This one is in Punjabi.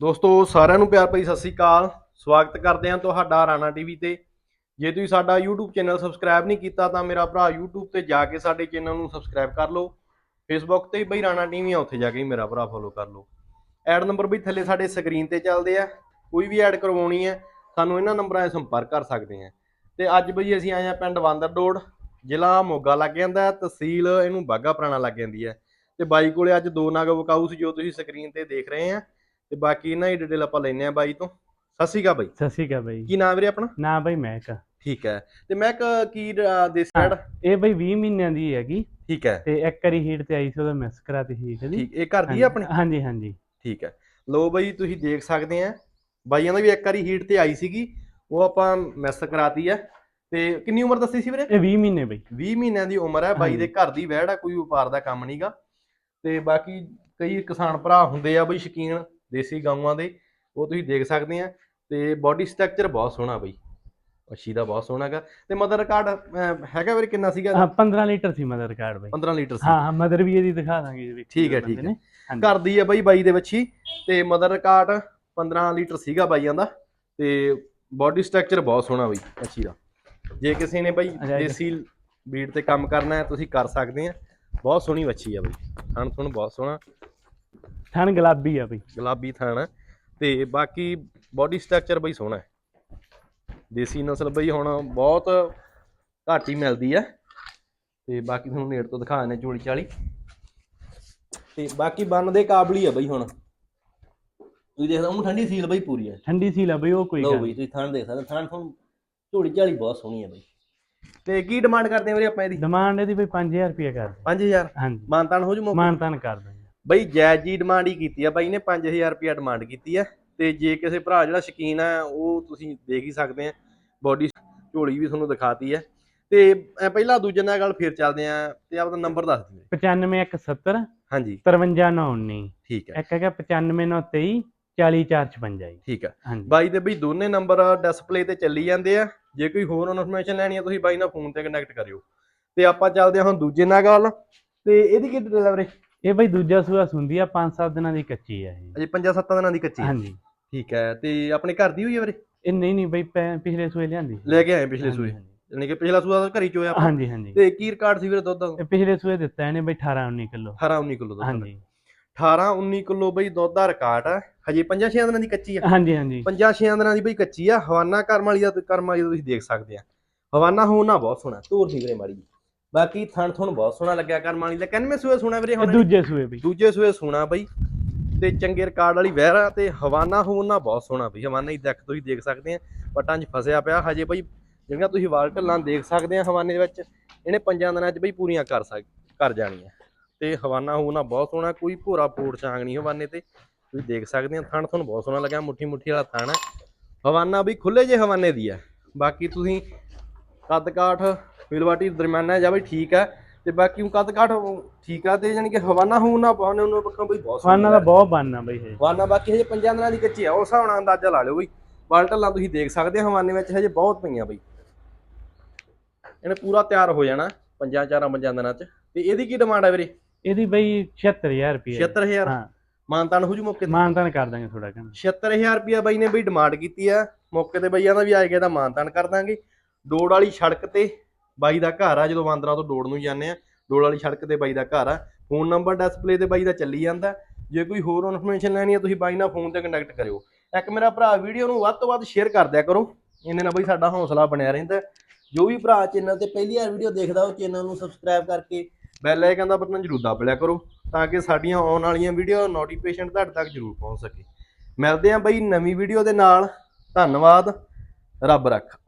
ਦੋਸਤੋ, ਸਾਰਿਆਂ ਨੂੰ ਪਿਆਰ ਭਰੀ ਸਤਿ ਸ੍ਰੀ ਅਕਾਲ। ਸਵਾਗਤ ਕਰਦੇ ਹਾਂ ਤੁਹਾਡਾ ਰਾਣਾ ਟੀਵੀ ਤੇ। ਜੇ ਤੁਸੀਂ ਸਾਡਾ YouTube ਚੈਨਲ ਸਬਸਕ੍ਰਾਈਬ ਨਹੀਂ ਕੀਤਾ ਤਾਂ ਮੇਰਾ ਭਰਾ YouTube ਤੇ ਜਾ ਕੇ ਸਾਡੇ ਚੈਨਲ ਨੂੰ ਸਬਸਕ੍ਰਾਈਬ ਕਰ ਲਓ। Facebook ਤੇ ਵੀ ਬਈ ਰਾਣਾ ਟੀਵੀ ਆ, ਉੱਥੇ ਜਾ ਕੇ ਮੇਰਾ ਭਰਾ ਫੋਲੋ ਕਰ ਲਓ। ਐਡ ਨੰਬਰ ਵੀ ਥੱਲੇ ਸਾਡੇ ਸਕਰੀਨ ਤੇ ਚੱਲਦੇ ਆ। ਕੋਈ ਵੀ ਐਡ ਕਰਵਾਉਣੀ ਹੈ, ਸਾਨੂੰ ਇਹਨਾਂ ਨੰਬਰਾਂ 'ਤੇ ਸੰਪਰਕ ਕਰ ਸਕਦੇ ਆ। ਤੇ ਅੱਜ ਬਈ ਅਸੀਂ ਆਏ ਆ ਪਿੰਡ ਵਾਂਦਰਡੋੜ, ਜ਼ਿਲ੍ਹਾ ਮੋਗਾ ਲੱਗ ਜਾਂਦਾ ਤਹਿਸੀਲ ਇਹਨੂੰ ਬਾਗਾ ਪੁਰਾਣਾ ਲੱਗ ਜਾਂਦੀ ਹੈ। ਤੇ ਬਾਈ ਕੋਲੇ ਅੱਜ ਦੋ ਨਗ ਵਿਕਾਊ ਸੀ, ਜੋ ਤੁਸੀਂ ਸਕਰੀਨ ਤੇ ਦੇਖ ਰਹੇ ਆ। ਤੇ ਬਾਕੀ ਇਹਨਾਂ ਦੀ ਡਿਟੇਲ ਆਪਾਂ ਲੈਨੇ ਆ ਬਾਈ ਤੋਂ। ਸਤਿ ਸ਼੍ਰੀ ਅਕਾਲ ਬਾਈ। ਸਤਿ ਸ਼੍ਰੀ ਅਕਾਲ ਬਾਈ। ਕੀ ਨਾਮ ਵੀਰੇ ਆਪਣਾ? ਨਾ ਬਾਈ ਮੈਕ ਠੀਕ ਹੈ। ਤੇ ਮੈਂ ਕ- ਕੀ ਅ, ਦੇਸੀ ਇਹ ਬਾਈ 20 ਮਹੀਨਿਆਂ ਦੀ ਹੈਗੀ। ਠੀਕ ਹੈ। ਤੇ ਇੱਕ ਵਾਰੀ ਹੀਟ ਤੇ ਆਈ ਸੀ ਉਹਦਾ ਮਿਸ ਕਰਾਤੀ ਹੀਟ ਦੀ ਠੀਕ ਇਹ ਘਰ ਦੀ ਹੈ ਆਪਣੀ? ਹਾਂਜੀ ਹਾਂਜੀ। ਠੀਕ ਹੈ। ਲੋ ਬਾਈ ਤੁਸੀਂ ਦੇਖ ਸਕਦੇ ਆ ਬਾਈਆਂ ਦਾ ਵੀ ਇੱਕ ਵਾਰੀ ਹੀਟ ਤੇ ਆਈ ਸੀਗੀ। ਉਹ ਆਪਾਂ ਮਿਸ ਕਰਾਤੀ ਹੈ। ਤੇ ਕਿੰਨੀ ਉਮਰ ਦੱਸੀ ਸੀ ਵੀਰੇ? ਇਹ 20 ਮਹੀਨੇ ਬਾਈ। 20 ਮਹੀਨਿਆਂ ਦੀ ਉਮਰ ਹੈ ਬਾਈ ਦੇ ਘਰ ਦੀ ਵਹਿੜ ਆ ਕੋਈ ਵਪਾਰ ਦਾ ਕੰਮ ਨਹੀਂਗਾ ਤੇ ਬਾਕੀ ਕਈ ਕਿਸਾਨ ਭਰਾ ਹੁੰਦੇ ਆ ਬਈ ਸ਼ਕੀਨ। ਦੇਸੀ ਗਾਵਾਂ ਦੇ ਉਹ ਤੁਸੀਂ ਦੇਖ ਸਕਦੇ ਆ। ਤੇ ਬਾਡੀ ਸਟਰਕਚਰ ਬਹੁਤ ਸੋਹਣਾ ਬਈ। ਅੱਛੀ ਦਾ ਬਹੁਤ ਸੋਹਣਾ ਹੈਗਾ। ਤੇ ਮਦਰ ਰਿਕਾਰਡ ਹੈਗਾ ਵੀਰੇ ਕਿੰਨਾ ਸੀਗਾ? ਹਾਂ 15 ਲੀਟਰ ਸੀ ਮਦਰ ਕਾਰਡ ਬਾਈ। 15 ਲੀਟਰ ਸੀ। ਹਾਂ ਹਾਂ ਮਦਰ ਵੀ ਇਹਦੀ ਦਿਖਾ ਦਾਂਗੇ ਵਿੱਚ ਠੀਕ ਹੈ, ਠੀਕ ਨੇ। ਹਾਂਜੀ। ਘਰ ਦੀ ਹੈ ਬਈ ਬਾਈ ਦੇ ਵਿੱਚ ਹੀ ਤੇ ਮਦਰ ਰਿਕਾਰਡ 15 ਲੀਟਰ ਸੀਗਾ ਬਾਈਆਂ ਦਾ। ਤੇ ਬਾਡੀ ਸਟਰਕਚਰ ਬਹੁਤ ਸੋਹਣਾ ਬਈ ਅੱਛੀ ਦਾ। ਜੇ ਕਿਸੇ ਨੇ ਬਈ ਦੇਸੀ ਬੀਟ ਤੇ ਕੰਮ ਕਰਨਾ ਹੈ ਤੁਸੀਂ ਕਰ ਸਕਦੇ ਆ। ਬਹੁਤ ਸੋਹਣੀ ਵੱਛੀ ਆ ਬਈ। ਥਣ ਥਣ ਬਹੁਤ ਸੋਹਣਾ। ਥਣ ਗੁਲਾਬੀ ਆ ਬਾਈ। ਗੁਲਾਬੀ ਥਣ ਤੇ ਬਾਕੀ ਬਾਡੀ ਸਟਰਕਚਰ ਬਈ ਸੋਹਣਾ ਹੈ। ਦੇਸੀ ਨਸਲ ਬਈ ਹੁਣ ਬਹੁਤ ਘੱਟ ਹੀ ਮਿਲਦੀ ਹੈ ਤੇ ਬਾਕੀ ਤੁਹਾਨੂੰ ਨੇੜ ਤੋਂ ਦਿਖਾ ਦਿੰਦੇ ਚੋਲੀ ਚਾਲੀ। ਤੇ ਬਾਕੀ ਬੰਨ ਦੇ ਕਾਬਲ ਹੀ ਆ ਬਈ ਹੁਣ। ਤੁਸੀਂ ਦੇਖਦਾ ਉਹ ਠੰਡੀ ਸੀਲ ਬਈ ਪੂਰੀ ਹੈ ਠੰਡੀ ਸੀ ਲਾ ਬਾਈ ਉਹ ਕੋਈ ਗੱਲ ਬਈ ਤੁਸੀਂ ਥਣ ਦੇਖ ਸਕਦੇ ਥਣ ਤੁਹਾਨੂੰ ਝੋਲੀ ਝਾਲੀ ਬਹੁਤ ਸੋਹਣੀ ਹੈ ਬਈ। ਤੇ ਕੀ ਡਿਮਾਂਡ ਕਰਦੇ ਆ ਵੀਰੇ ਆਪਾਂ ਇਹਦੀ? ਡਿਮਾਂਡ ਇਹਦੀ ਬਾਈ 5000 ਰੁਪਏ ਕਰ ਦੇ 5000 ਹਾਂਜੀ। ਮਾਨਤਾਨ ਹੋ ਜੂ ਮੌਕੇ ਮਾਨਤਾਨ ਕਰ ਬਈ ਜਾਇਜ਼ ਜੀ ਡਿਮਾਂਡ ਹੀ ਕੀਤੀ ਆ ਬਾਈ ਨੇ 5000 ਰੁਪਿਆ ਡਿਮਾਂਡ ਕੀਤੀ ਆ। ਤੇ ਜੇ ਕਿਸੇ ਭਰਾ ਜਿਹੜਾ ਸ਼ਕੀਨ ਆ ਉਹ ਤੁਸੀਂ ਦੇਖ ਹੀ ਸਕਦੇ ਆ। ਬੋਡੀ ਝੋਲੀ ਵੀ ਤੁਹਾਨੂੰ ਦਿਖਾਤੀ ਆ। ਤੇ ਪਹਿਲਾਂ ਦੂਜੇ ਨਾਲ ਗੱਲ ਫੇਰ ਚੱਲਦੇ ਆ ਤੇ ਆਪਦਾ ਨੰਬਰ ਦੱਸ ਦਿਓ। 95170 ਹਾਂਜੀ। 5319 ਠੀਕ ਹੈ ਇੱਕ ਹੈਗਾ 95923 40456 ਜੀ। ਠੀਕ ਹੈ ਬਾਈ ਦੇ ਬਈ ਦੋਨੇ ਨੰਬਰ ਡਿਸਪਲੇ ਤੇ ਚੱਲੀ ਜਾਂਦੇ ਆ। ਜੇ ਕੋਈ ਹੋਰ ਇਨਫੋਰਮੇਸ਼ਨ ਲੈਣੀ ਆ ਤੁਸੀਂ ਬਾਈ ਨਾਲ ਫੋਨ ਤੇ ਕਨੈਕਟ ਕਰਿਓ। ਤੇ ਆਪਾਂ ਚੱਲਦੇ ਹਾਂ ਹੁਣ ਦੂਜੇ ਨਾਲ ਗੱਲ। ਤੇ ਇਹਦੀ ਕੀ ਡਿਟੇਲ ਆ ਵੀਰੇ? ਇਹ ਬਾਈ ਦੂਜਾ ਸੂਆ ਸੁੰਦੀ ਆ 5-7 ਦਿਨਾਂ ਦੀ ਕੱਚੀ ਆ ਇਹ। ਅਜੇ 5-7 ਦਿਨਾਂ ਦੀ ਕੱਚੀ ਆ। ਹਾਂਜੀ। ਠੀਕ ਹੈ ਤੇ ਆਪਣੇ ਘਰ ਦੀ ਹੋਈ ਆ ਵੀਰੇ? ਇਹ ਨਹੀਂ ਨਹੀਂ ਬਈ ਪੈ- ਪਿਛਲੇ ਸੂਏ ਲਿਆਂਦੀ। ਸੀ। ਲੈ ਕੇ ਆਏ ਪਿਛਲੇ ਹਾਂਜੀ, ਸੂਏ? ਹਾਂਜੀ। ਯਾਨੀ ਕਿ ਪਿਛਲਾ ਸੂਆ ਤਾਂ ਘਰੀ ਚੋਇਆ ਆਪਾਂ? ਹਾਂਜੀ ਹਾਂਜੀ। ਤੇ ਕੀ ਰਿਕਾਰਡ ਸੀ ਵੀਰੇ ਦੁੱਧ ਦਾ? ਇਹ ਪਿਛਲੇ ਸੂਏ ਦਿੱਤਾ ਇਹਨੇ ਬਈ 18 19 ਕਿਲੋ। 18 19 ਕਿਲੋ ਦੁੱਧ ਹਾਂਜੀ। 18 19 ਕਿਲੋ ਬਈ ਦੁੱਧ ਦਾ ਰਿਕਾਰਡ ਆ। ਹਜੇ 5 6 ਦਿਨਾਂ ਦੀ ਕੱਚੀ ਆ। ਹਾਂਜੀ ਹਾਂਜੀ। 5 6 ਦਿਨਾਂ ਦੀ ਬਈ ਕੱਚੀ ਆ। ਹਵਾਨਾ ਕਰਮ ਵਾਲੀ ਦਾ ਕਰਮ ਵਾਲੀ ਦਾ ਤੁਸੀਂ ਦੇਖ ਸਕਦੇ ਆ। ਹਵਾਨਾ ਹੋਣਾ ਬਹੁਤ ਸੋਹਣਾ। ਧੂਰ ਸੀ ਵੀਰੇ ਮਾੜੀ ਜਿਹੀ। ਬਾਕੀ ਥਣ ਥਣ ਬਹੁਤ ਸੋਹਣਾ ਲੱਗਿਆ ਕਰਮ ਵਾਲੀ ਦਾ। ਕਿੰਨਵੇਂ ਸੂਏ ਸੋਹਣਾ ਵੀਰੇ ਹੁਣ। ਦੂਜੇ ਸੂਏ ਬਈ। ਦੂਜੇ ਸੂਏ ਸੋਹਣਾ ਬਈ। ਤੇ ਚੰਗੇ ਰਿਕਾਰਡ ਵਾਲੀ ਵਹਿਰ ਤੇ ਹਵਾਨਾ ਹੋਣਾ ਬਹੁਤ ਸੋਹਣਾ ਬਈ। ਹਵਾਨਾ ਹੀ ਦੇਖ ਤੁਸੀਂ ਦੇਖ ਸਕਦੇ ਆ। ਪਟਾਂ 'ਚ ਫਸਿਆ ਪਿਆ ਹਜੇ ਬਈ। ਜਿਹੜੀਆਂ ਤੁਸੀਂ ਵਾਲ ਢੱਲਾਂ ਦੇਖ ਸਕਦੇ ਆ ਹਵਾਨੇ ਦੇ ਵਿੱਚ ਇਹਨੇ ਪੰਜਾਂ ਦਿਨਾਂ 'ਚ ਬਈ ਪੂਰੀਆਂ ਕਰ ਸਕ ਕਰ ਜਾਣੀਆਂ। ਤੇ ਹਵਾਨਾ ਹੋਣਾ ਬਹੁਤ ਸੋਹਣਾ ਕੋਈ ਭੋਰਾ ਪੋੜ ਚਾਂਗ ਨਹੀਂ ਹਵਾਨੇ ਤੇ। ਤੁਸੀਂ ਦੇਖ ਸਕਦੇ ਆ ਥਣ ਤੁਹਾਨੂੰ ਬਹੁਤ ਸੋਹਣਾ ਲੱਗਿਆ ਮੁੱਠੀ ਮੁੱਠੀ ਵਾਲਾ ਥਣ ਹਵਾਨਾ ਵੀ ਖੁੱਲੇ ਜੇ ਹਵਾਨੇ ਦੀ ਆ। ਬਾਕੀ ਤੁਸੀਂ ਕੱਦ ਕਾਠ ਮਿਲਵਾਟੀ ਦਰਮਿਆਨਾ ਜਾਂ ਬਈ ਠੀਕ ਹੈ ਤੇ ਬਾਕੀ ਉਹ ਕੱਦ ਕਾਠ ਠੀਕ ਆ ਤੇ ਯਾਨੀ ਕਿ ਹਵਾਨਾ ਹੋਣਾ ਪਾਉਣੇ ਉਹਨਾਂ ਪੱਖੋਂ ਬਈ ਬਹੁਤ ਫਾਨਾ ਦਾ ਬਹੁਤ ਬਣਨਾ ਬਈ ਇਹ। ਹਵਾਨਾ ਬਾਕੀ ਹਜੇ ਪੰਜਾਂ ਦਿਨਾਂ ਦੀ ਕੱਚੀ ਆ ਉਸ ਹਿਸਾਬ ਨਾਲ ਅੰਦਾਜ਼ਾ ਲਾ ਲਿਓ ਬਈ। ਵਾਲ ਢੱਲਾਂ ਤੁਸੀਂ ਦੇਖ ਸਕਦੇ ਹਵਾਨੇ ਵਿੱਚ ਹਜੇ ਬਹੁਤ ਪਈਆਂ ਬਈ। ਇਹਨੇ ਪੂਰਾ ਤਿਆਰ ਹੋ ਜਾਣਾ ਪੰਜਾਂ ਚਾਰਾਂ ਪੰਜਾਂ ਦਿਨਾਂ ਚ। ਤੇ ਇਹਦੀ ਕੀ ਡਿਮਾਂਡ ਆ ਵੀਰੇ? ਇਹਦੀ ਬਈ 76000 ਰੁਪਏ 76000 ਹਾਂ। ਮਾਨਤਾਨ ਹੋ ਜੂ ਮੌਕੇ ਤੇ? ਮਾਨਤਾਨ ਕਰ ਦਾਂਗੇ ਥੋੜਾ ਕਨ 76000 ਰੁਪਿਆ ਬਾਈ ਨੇ ਬਈ ਡਿਮਾਂਡ ਕੀਤੀ ਆ। ਮੌਕੇ ਤੇ ਬਈਆਂ ਦਾ ਵੀ ਆ ਗਿਆ ਤਾਂ ਮਾਨਤਾਨ ਕਰ ਦਾਂਗੇ। ਡੋੜ ਵਾਲੀ ਸੜਕ ਤੇ ਬਾਈ ਦਾ ਘਰ ਆ, ਜਦੋਂ ਬਾਂਦਰਾ ਤੋਂ ਡੋੜ ਨੂੰ ਜਾਂਦੇ ਆ ਡੋੜ ਵਾਲੀ ਸੜਕ ਤੇ ਬਾਈ ਦਾ ਘਰ ਆ, ਫੋਨ ਨੰਬਰ ਡਿਸਪਲੇ ਤੇ ਬਾਈ ਦਾ ਚੱਲੀ ਜਾਂਦਾ। ਜੇ ਕੋਈ ਹੋਰ ਇਨਫੋਰਮੇਸ਼ਨ ਲੈਣੀ ਹੈ ਤੁਸੀਂ ਬਾਈ ਨਾਲ ਫੋਨ ਤੇ ਕੰਟੈਕਟ ਕਰਿਓ। ਇੱਕ ਮੇਰਾ ਭਰਾ ਵੀਡੀਓ ਨੂੰ ਵੱਧ ਤੋਂ ਵੱਧ ਸ਼ੇਅਰ ਕਰ ਦਿਆ ਕਰੋ। ਇਹਨੇ ਨਾਲ ਬਾਈ ਸਾਡਾ ਹੌਸਲਾ ਬਣਿਆ ਰਹਿੰਦਾ ਜੋ ਵੀ ਭਰਾ ਚੈਨਲ ਤੇ ਪਹਿਲੀ ਵਾਰ ਵੀਡੀਓ ਦੇਖਦਾ, ਉਹ ਚੈਨਲ ਨੂੰ ਸਬਸਕ੍ਰਾਈਬ ਕਰਕੇ ਬੈਲ ਆਈਕਨ ਦਾ ਬਟਨ ਜ਼ਰੂਰ ਦਬ ਲਿਆ ਕਰੋ, ਤਾਂ ਕਿ ਸਾਡੀਆਂ ਆਉਣ ਵਾਲੀਆਂ ਵੀਡੀਓ ਨੋਟੀਫਿਕੇਸ਼ਨ ਤੁਹਾਡੇ ਤੱਕ ਜ਼ਰੂਰ ਪਹੁੰਚ ਸਕੇ। ਮਿਲਦੇ ਆਂ ਬਈ ਨਵੀਂ ਵੀਡੀਓ ਦੇ ਨਾਲ। ਧੰਨਵਾਦ। ਰੱਬ ਰੱਖ।